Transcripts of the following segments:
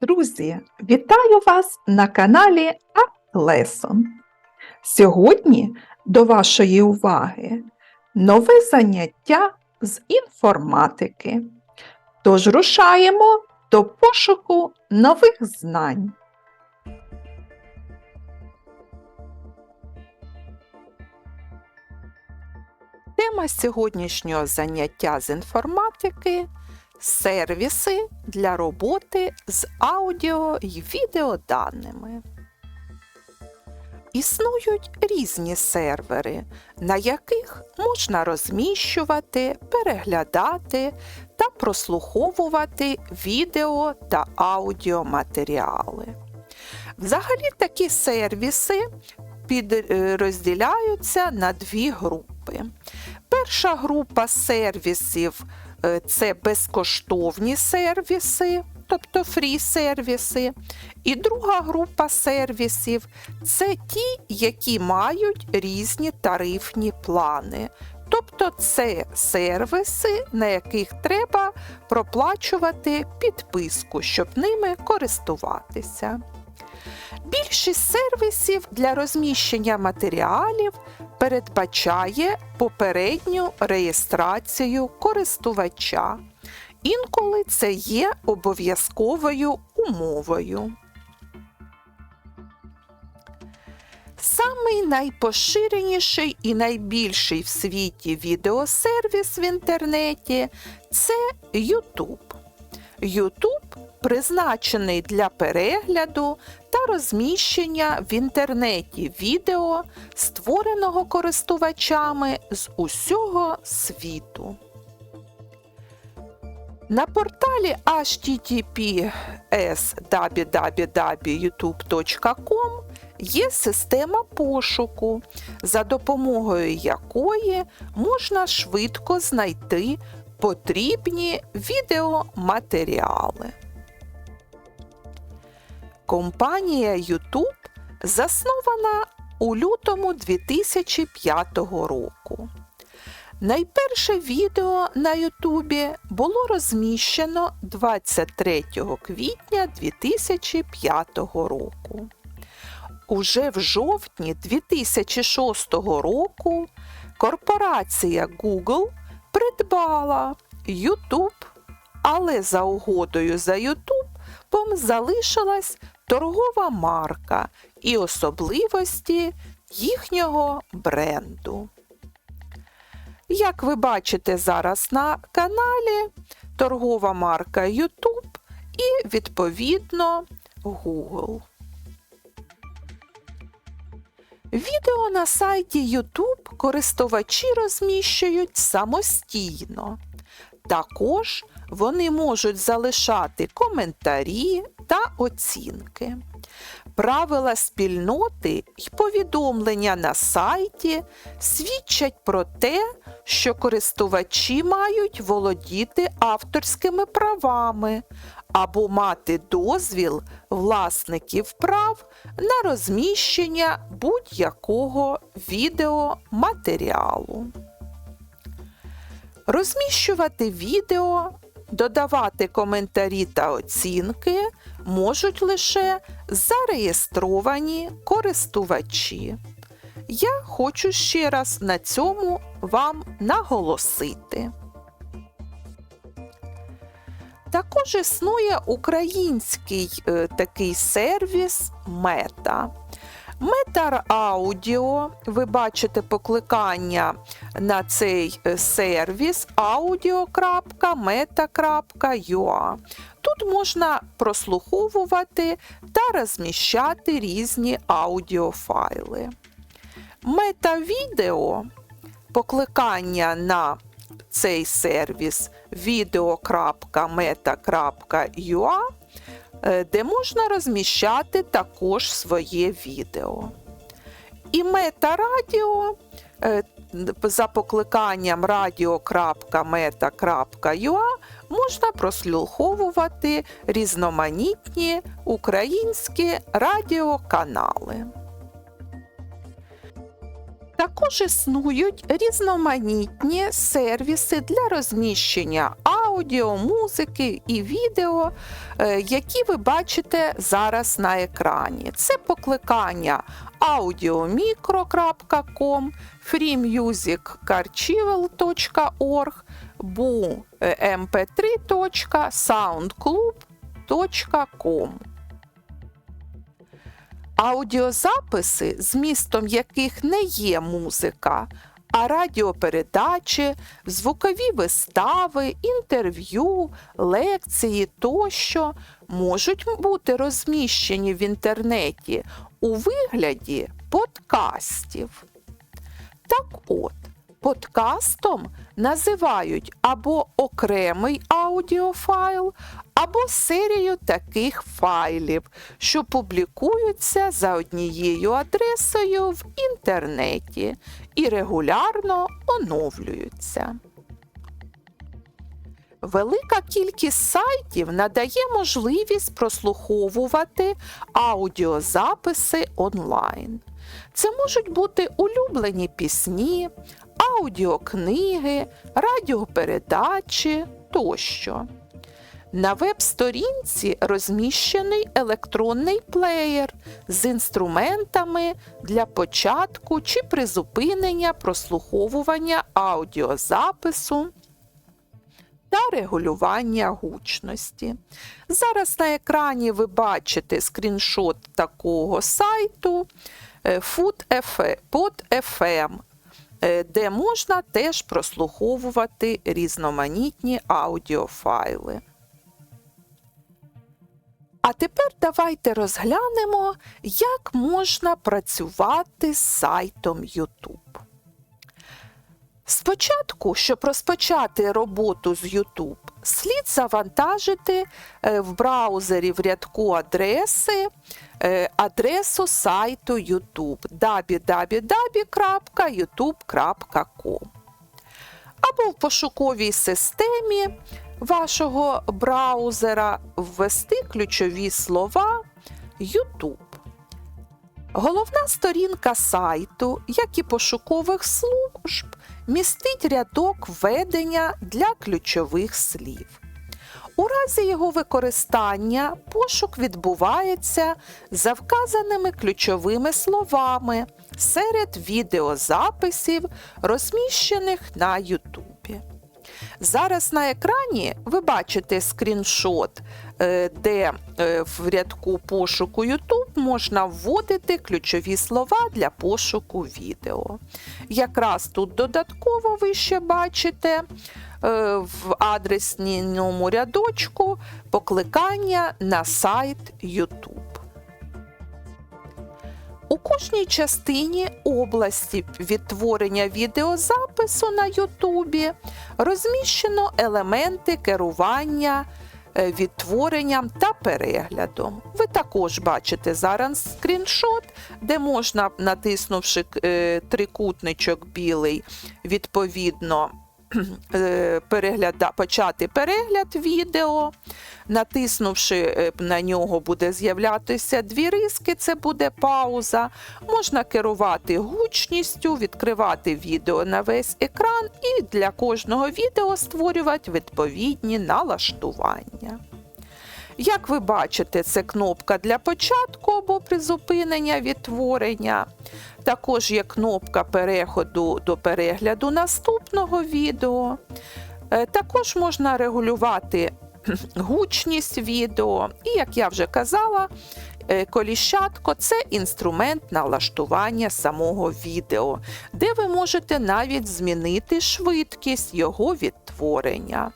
Друзі, вітаю вас на каналі Lesson. Сьогодні до вашої уваги нове заняття з інформатики. Тож рушаємо до пошуку нових знань. Тема сьогоднішнього заняття з інформатики сервіси для роботи з аудіо і відеоданими. Існують різні сервери, на яких можна розміщувати, переглядати та прослуховувати відео та аудіоматеріали. Взагалі такі сервіси підрозділяються на дві групи. Перша група сервісів це безкоштовні сервіси, тобто фрі-сервіси. І друга група сервісів це ті, які мають різні тарифні плани. Тобто це сервіси, на яких треба проплачувати підписку, щоб ними користуватися. Більшість сервісів для розміщення матеріалів передбачає попередню реєстрацію користувача. Інколи це є обов'язковою умовою. Самий найпоширеніший і найбільший в світі відеосервіс в інтернеті це YouTube. YouTube призначений для перегляду та розміщення в інтернеті відео, створеного користувачами з усього світу. На порталі https www.youtube.com є система пошуку, за допомогою якої можна швидко знайти потрібні відеоматеріали. Компанія YouTube заснована у лютому 2005 року. Найперше відео на Ютубі було розміщено 23 квітня 2005 року. Уже в жовтні 2006 року корпорація Google придбала YouTube, але за угодою за YouTube залишилась торгова марка і особливості їхнього бренду. Як ви бачите зараз на каналі, торгова марка YouTube і, відповідно, Google. Відео на сайті YouTube користувачі розміщують самостійно. Також вони можуть залишати коментарі та оцінки. Правила спільноти і повідомлення на сайті свідчать про те, що користувачі мають володіти авторськими правами або мати дозвіл власників прав на розміщення будь-якого відеоматеріалу. Розміщувати відео, додавати коментарі та оцінки можуть лише зареєстровані користувачі. Я хочу ще раз на цьому вам наголосити. Також існує український е, такий сервіс Мета. Метар Аудіо, ви бачите покликання на цей е, сервіс audio.meta.ua. Тут можна прослуховувати та розміщати різні аудіофайли. Метавідео покликання на цей сервіс video.meta.ua Е, де можна розміщати також своє відео. І мета-радіо е, за покликанням radio.meta.ua можна прослуховувати різноманітні українські радіоканали. Також існують різноманітні сервіси для розміщення аудіо музики і відео, е, які ви бачите зараз на екрані. Це покликання audiomicro.com, freemusicarchival.org, bu.mp3.soundclub.com. Аудіозаписи, змістом яких не є музика, а радіопередачі, звукові вистави, інтерв'ю, лекції тощо можуть бути розміщені в інтернеті у вигляді подкастів. Так от, подкастом називають або окремий аудіофайл, або серію таких файлів, що публікуються за однією адресою в інтернеті і регулярно оновлюються. Велика кількість сайтів надає можливість прослуховувати аудіозаписи онлайн. Це можуть бути улюблені пісні, аудіокниги, радіопередачі тощо. На веб-сторінці розміщений електронний плеєр з інструментами для початку чи призупинення прослуховування аудіозапису та регулювання гучності. Зараз на екрані ви бачите скріншот такого сайту е, Food.fm, е, де можна теж прослуховувати різноманітні аудіофайли. А тепер давайте розглянемо, як можна працювати з сайтом YouTube. Спочатку, щоб розпочати роботу з YouTube, слід завантажити е, в браузері в рядку адреси е, адресу сайту YouTube www.youtube.com або в пошуковій системі вашого браузера ввести ключові слова YouTube. Головна сторінка сайту, як і пошукових служб, містить рядок введення для ключових слів. У разі його використання пошук відбувається за вказаними ключовими словами серед відеозаписів, розміщених на Ютубі. Зараз на екрані ви бачите скріншот, е, де е, в рядку пошуку YouTube можна вводити ключові слова для пошуку відео. Якраз тут додатково ви ще бачите е, в адресному рядочку покликання на сайт YouTube. У кожній частині області відтворення відеозапису на Ютубі розміщено елементи керування е, відтворенням та переглядом. Ви також бачите зараз скріншот, де можна, натиснувши е, трикутничок білий, відповідно перегляда, почати перегляд відео. Натиснувши е, на нього, буде з'являтися дві риски, це буде пауза. Можна керувати гучністю, відкривати відео на весь екран і для кожного відео створювати відповідні налаштування. Як ви бачите, це кнопка для початку або призупинення відтворення. Також є кнопка переходу до перегляду наступного відео. Е, Також можна регулювати гучність відео. І, як я вже казала, е, коліщатко це інструмент налаштування самого відео, де ви можете навіть змінити швидкість його відтворення.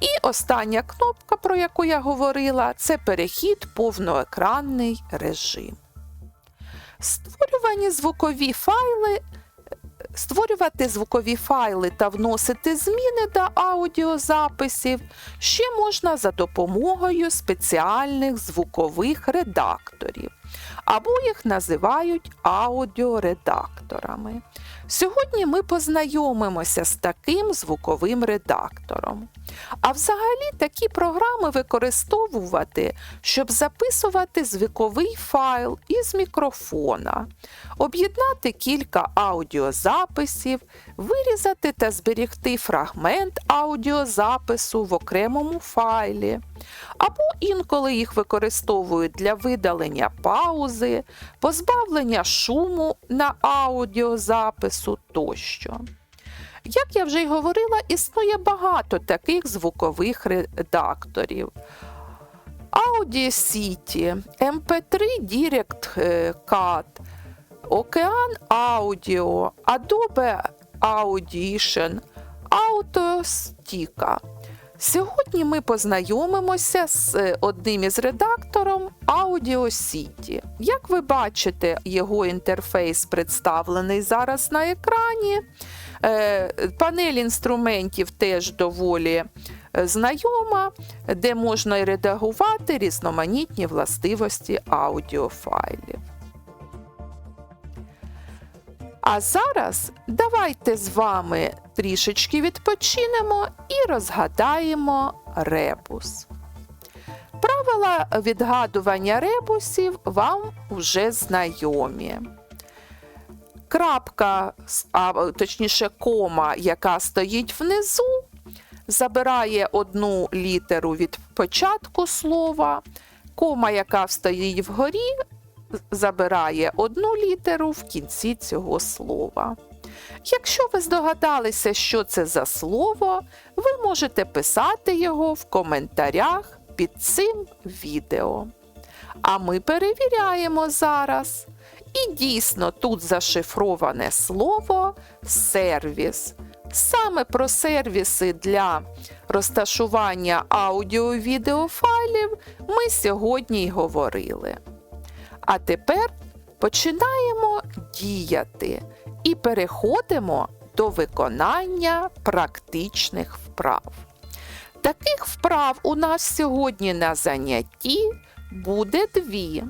І остання кнопка, про яку я говорила, це перехід повноекранний режим. Створювані звукові файли Створювати звукові файли та вносити зміни до аудіозаписів ще можна за допомогою спеціальних звукових редакторів. або їх називають аудіоредакторами. Сьогодні ми познайомимося з таким звуковим редактором. А взагалі такі програми використовувати, щоб записувати звуковий файл із мікрофона, об'єднати кілька аудіозаписів, вирізати та зберігти фрагмент аудіозапису в окремому файлі, або інколи їх використовують для видалення паузи, позбавлення шуму на аудіозапису тощо. Як я вже й говорила, існує багато таких звукових редакторів. Audacity, MP3 Direct е, Cut, Ocean Audio, Adobe Audition, Autostica. Сьогодні ми познайомимося з е, одним із редактором Audacity. Як ви бачите, його інтерфейс представлений зараз на екрані. Е, Панель інструментів теж доволі е, знайома, де можна і редагувати різноманітні властивості аудіофайлів. А зараз давайте з вами трішечки відпочинемо і розгадаємо ребус. Правила відгадування ребусів вам вже знайомі. Крапка, а точніше кома, яка стоїть внизу, забирає одну літеру від початку слова. Кома, яка стоїть вгорі, забирає одну літеру в кінці цього слова. Якщо ви здогадалися, що це за слово, ви можете писати його в коментарях під цим відео. А ми перевіряємо зараз. І дійсно тут зашифроване слово сервіс. Саме про сервіси для розташування аудіо-відеофайлів ми сьогодні й говорили. А тепер починаємо діяти і переходимо до виконання практичних вправ. Таких вправ у нас сьогодні на занятті буде дві.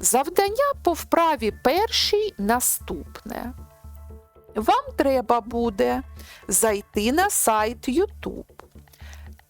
Завдання по вправі першій наступне. Вам треба буде зайти на сайт YouTube.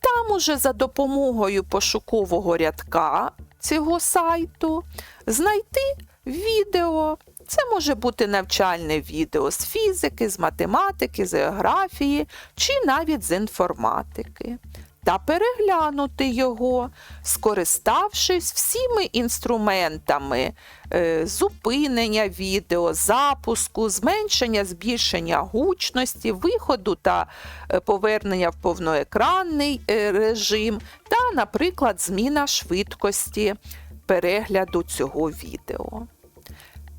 Там уже за допомогою пошукового рядка цього сайту знайти відео. Це може бути навчальне відео з фізики, з математики, з географії чи навіть з інформатики. Та переглянути його, скориставшись всіми інструментами е, зупинення відео, запуску, зменшення, збільшення гучності, виходу та е, повернення в повноекранний е, режим, та, наприклад, зміна швидкості перегляду цього відео.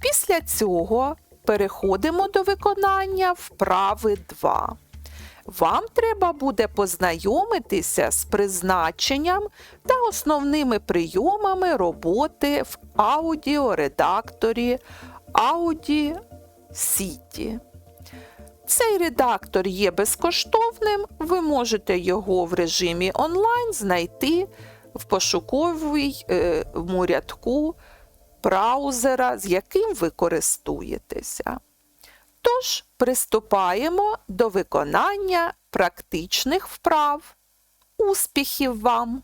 Після цього переходимо до виконання вправи 2. Вам треба буде познайомитися з призначенням та основними прийомами роботи в аудіоредакторі Audacity. Цей редактор є безкоштовним, ви можете його в режимі онлайн знайти в пошуковому рядку браузера, з яким ви користуєтеся. Тож приступаємо до виконання практичних вправ. Успіхів вам!